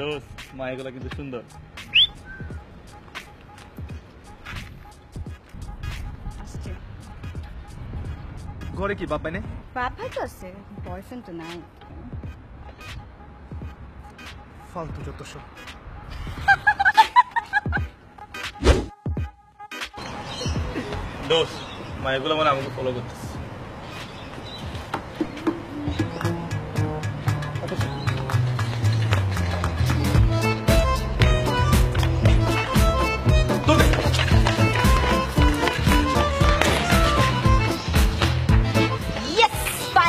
দোস্ত মা এগুলো কিন্তু সুন্দর ঘরে কি বাপ বাইনে বাপ ভাই তো আছে বয়ফ্রেন্ড তো নাই ফালতু যত সব দোস্ত মা এগুলো মানে আমাকে ফলো করতেছে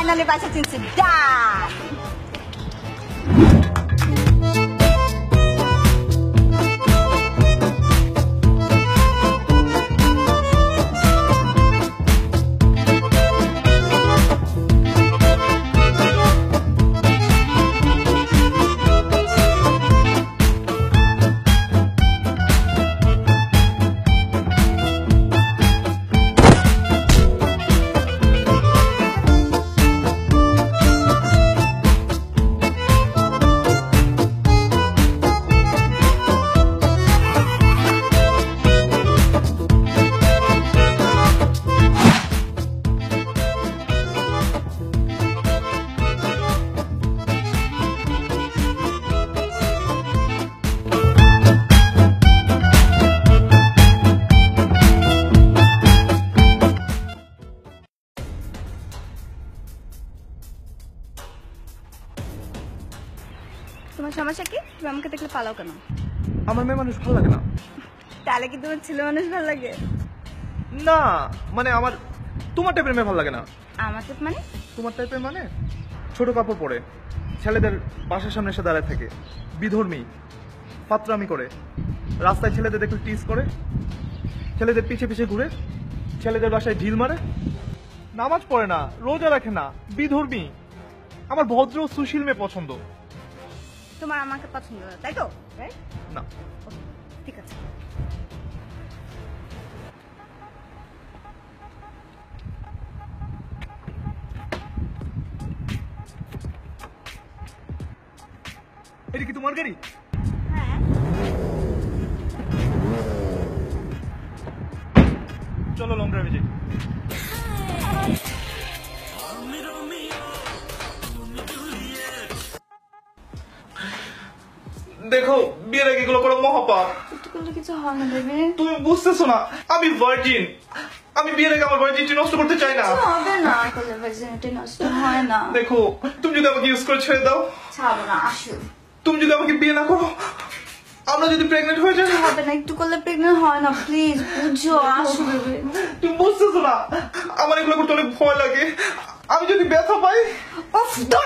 nan le va se tin si da. তোমার সমস্যা কি? তুমি আমাকে দেখলে পালাও কেন? আমার মেয়ে মানুষ ভালো লাগে না। তাহলে কি তোমার ছেলে মানুষ ভালো লাগে? না মানে আমার তোমার টাইপের মেয়ে ভালো লাগে না। আমার তো মানে? তোমার টাইপের মানে? ছোট কাপড় পরে ছেলেদের বাসার সামনে এসে দাঁড়ায় থাকে বিধর্মী ফাত্রামি করে। রাস্তায় ছেলেদের দেখলে টিস করে ছেলেদের পিছে পিছে ঘুরে ছেলেদের বাসায় ঢিল মারে। নামাজ পড়ে না রোজা রাখে না বিধর্মী। আমার ভদ্র সুশীল মেয়ে পছন্দ। তোমার আমাকে পছন্দ না তাই তো? না। ঠিক আছে। এটা কি তোমার গাড়ি? হ্যাঁ। চলো লং ড্রাইভে যাই। দেখো বিয়ের আগে এগুলো করে মহাপাপ। একটু করলে কিছু হয় না দেবে। তুমি বুঝতেছো না আমি ভার্জিন আমি বিয়ের আগে আমার ভার্জিনটি নষ্ট করতে চাই না। হবে না করলে ভার্জিনিটি নষ্ট হয় না। দেখো তুমি যদি আমাকে ইউজ করে ছেড়ে দাও ছাড়বো না আসো তুমি যদি আমাকে বিয়ে না করো আমরা যদি প্রেগনেন্ট হয়ে যাই। হবে না একটু করলে প্রেগনেন্ট হয় না প্লিজ বুঝো আসো বেবি তুমি বুঝতেছো না আমার এগুলো করতে অনেক ভয় লাগে। আমি যদি ব্যথা পাই দাও